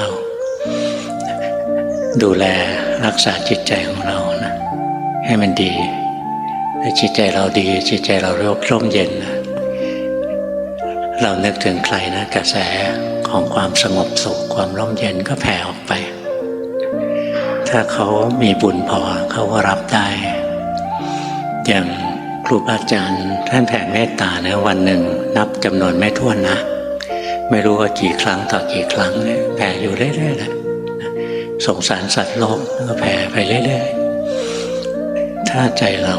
เรา ดูแลรักษาจิตใจของเรานะให้มันดีถ้าจิตใจเราดี จิตใจเราร่มร่มเย็นนะเรานึกถึงใครนะกระแสของความสงบสุขความร่มเย็นก็แผ่ออกไป ถ้าเขามีบุญพอเขาก็รับได้ อย่างครูบาอาจารย์ท่านแผ่เมตตาเนะวันหนึ่งนับจำนวนไม่ถ้วนนะ ไม่รู้ว่ากี่ครั้งต่อกี่ครั้งเนี่ยแผ่อยู่เรื่อยๆแหละสงสารสัตว์โลกก็แผ่ไปเรื่อยๆ ถ้าใจเรา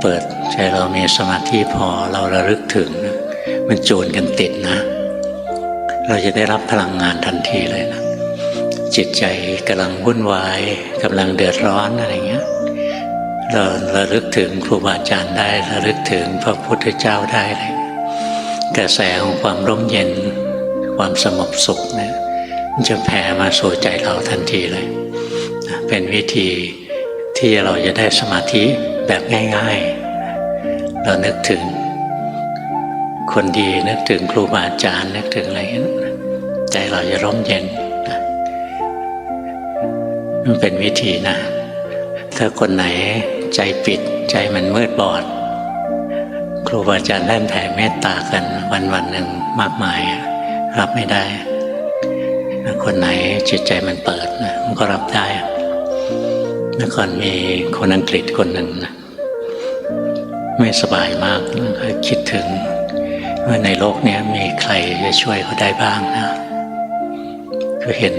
เปิดใจเรามีสมาธิพอเราระลึกถึงนะมันจูนกันติดนะ เราจะได้รับพลังงานทันทีเลยนะ จิตใจกำลังวุ่นวายกำลังเดือดร้อนอะไรเงี้ยเราระลึกถึงครูบาอาจารย์ได้ระลึกถึงพระพุทธเจ้าได้เลย กระแสของความร่มเย็น ความสงบสุขเนี่ยมันจะแผ่มาสู่ใจเราทันทีเลย เป็นวิธีที่เราจะได้สมาธิแบบง่าย ๆ เรานึกถึงคนดีนึกถึงครูบาอาจารย์นึกถึงอะไรเงี้ยใจเราจะร่มเย็นมันเป็นวิธีนะ ถ้าคนไหนใจปิดใจมันมืดบอด ครูบาอาจารย์ท่านแผ่เมตตากันวันวันหนึ่งมากมาย รับไม่ได้ คนไหนจิตใจมันเปิดนะมันก็รับได้เมื่อก่อนมีคนอังกฤษคนหนึ่งนะไม่สบายมากแล้วก็คิดถึงว่าในโลกนี้มีใครจะช่วยเขาได้บ้างนะคือเห็น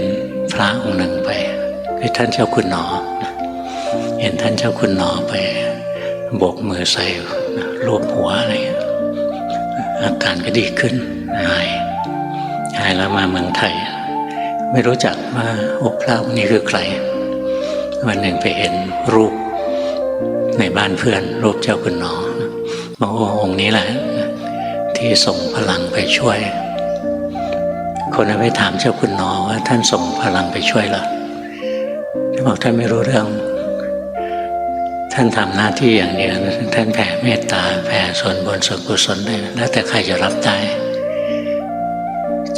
พระองค์หนึ่งไป คือท่านเจ้าคุณหนอ เห็นท่านเจ้าคุณหนอไป บกมือใส่รูปหัวอะไรอาการก็ดีขึ้นหายหายแล้วมาเมืองไทย ไม่รู้จักว่าอ้พระองค์นี้คือใคร วันหนึ่งไปเห็นรูปในบ้านเพื่อน รูปเจ้าคุณหนอบอกว่าองค์นี้แหละ ที่ส่งพลังไปช่วย คนนั้นไปถามเจ้าคุณหนอว่าท่านส่งพลังไปช่วยเหรอท่านบอกท่านไม่รู้เรื่อง ท่านทำหน้าที่อย่างเดียวท่านแผ่เมตตาแผ่ส่วนบนส่วนกุศลได้แล้วแต่ใครจะรับได้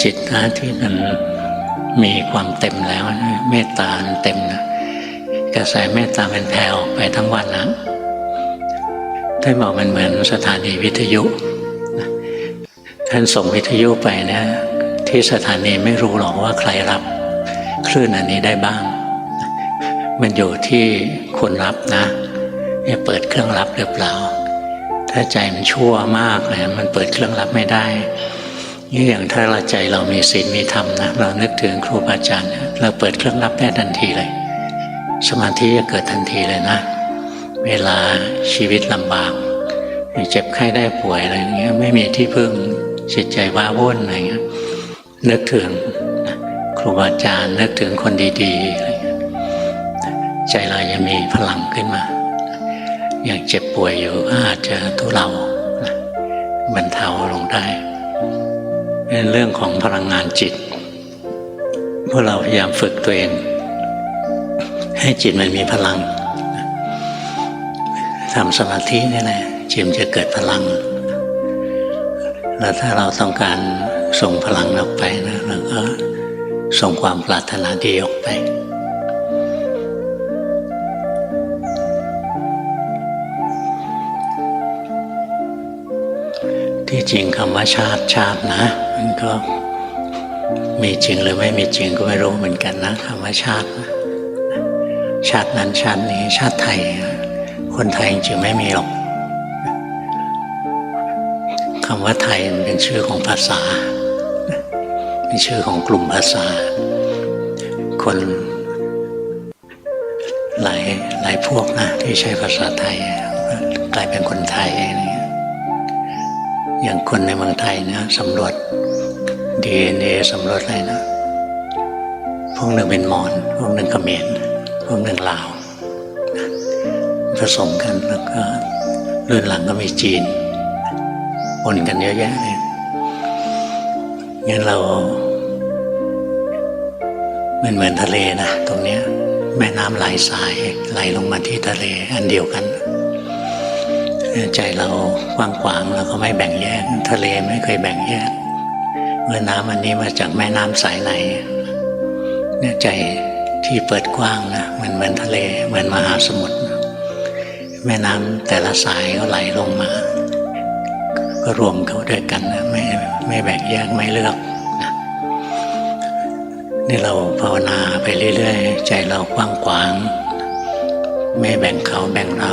จิตนะที่มันมีความเต็มแล้วนะเมตตาเต็มนะกระแสเมตตามันแผ่ออกไปทั้งวันนะท่านบอกมันเหมือนสถานีวิทยุท่านส่งวิทยุไปเนะที่สถานีไม่รู้หรอกว่าใครรับคลื่นอันนี้ได้บ้าง มันอยู่ที่คนรับนะ เนี่ยเปิดเครื่องรับหรือเปล่า ถ้าใจมันชั่วมากเลยมันเปิดเครื่องรับไม่ได้นี่อย่างถ้าเราใจเรามีศีลมีธรรมนะเรานึกถึงครูบาอาจารย์เราเปิดเครื่องรับได้ทันทีเลย สมาธิจะเกิดทันทีเลยนะ เวลาชีวิตลำบากเจ็บไข้ได้ป่วยอะไรอย่างเงี้ยไม่มีที่พึ่งจิตใจว้าวุ่นอะไรเงี้ยนึกถึงครูบาอาจารย์นึกถึงคนดีๆอะไรเงี้ยใจเราจะมีพลังขึ้นมา ย่างเจ็บป่วยอยู่ก็อาจจะทุเลาบรรเทาลงได้เป็นเรื่องของพลังงานจิตพวกเราพยายามฝึกตัวเอง ให้จิตมันมีพลังทำสมาธินี่แหละจิตมันจะเกิดพลัง แล้วถ้าเราต้องการส่งพลังออกไปนะเราก็ส่งความปรารถนาดีออกไป จริงคำว่าชาติชาตินะมันก็มีจริงหรือไม่มีจริงก็ไม่รู้เหมือนกันนะคำว่าชาติ ชาตินั้นชาตินี้ชาติไทย คนไทยจริงไม่มีหรอกคำว่าไทยมันเป็นชื่อของภาษาเป็นชื่อของกลุ่มภาษา คนหลายหลายพวกนะที่ใช้ภาษาไทยกลายเป็นคนไทยอะไรเงี้ย อย่างคนในเมืองไทยนะสำรวจ DNA สำรวจอะไรนะ พวกหนึ่งเป็นมอญพวกหนึ่งเขมรพวกหนึ่งลาวผสมกันแล้วก็รุ่นหลังก็มีจีนปนกันเยอะแยะเลยงั้นเรามันเหมือนทะเลนะตรงเนี้ยแม่น้ำไหลสายไหลลงมาที่ทะเลอันเดียวกัน ใจเรากว้างขวางเราก็ไม่แบ่งแยก ทะเลไม่เคยแบ่งแยกเมื่อน้ำอันนี้มาจากแม่น้ำสายไหนเนี่ยใจที่เปิดกว้างนะเหมือนเหมือนทะเลเหมือนมหาสมุทรแม่น้ำแต่ละสายก็ไหลลงมา ก็รวมเขาด้วยกันนะไม่ไม่แบ่งแยกไม่เลือกนะนี่เราภาวนาไปเรื่อย ๆ ใจเรากว้างขวาง ไม่แบ่งเขาแบ่งเรา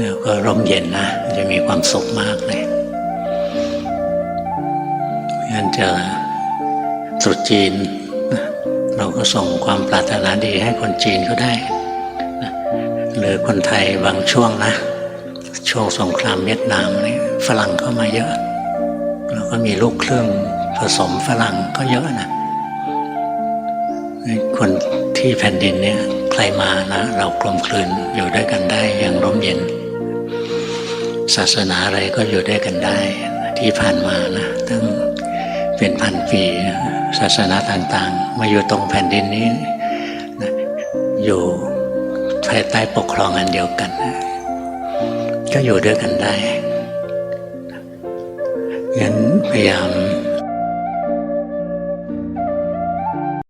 แล้วก็ร่มเย็นนะ จะมีความสุขมากเลยงั้นจะตรุษจีน เราก็ส่งความปรารถนาดีให้คนจีนก็ได้ หรือคนไทยบางช่วงนะ ช่วงสงครามเวียดนามนี่ฝรั่งเข้ามาเยอะแล้วก็มีลูกเครึ่องผสมฝรั่งก็เยอะนะคนที่แผ่นดินเนี่ยใครมานะ เรากลมกลืนอยู่ด้วยกันได้อย่างร่มเย็น ศาสนาอะไรก็อยู่ด้วยกันได้ที่ผ่านมานะตั้งเป็นพันปีศาสนาต่างๆ มาอยู่ตรงแผ่นดินนี้นะอยู่ภายใต้ปกครองอันเดียวกัน ก็อยู่ด้วยกันได้งั้นพยายาม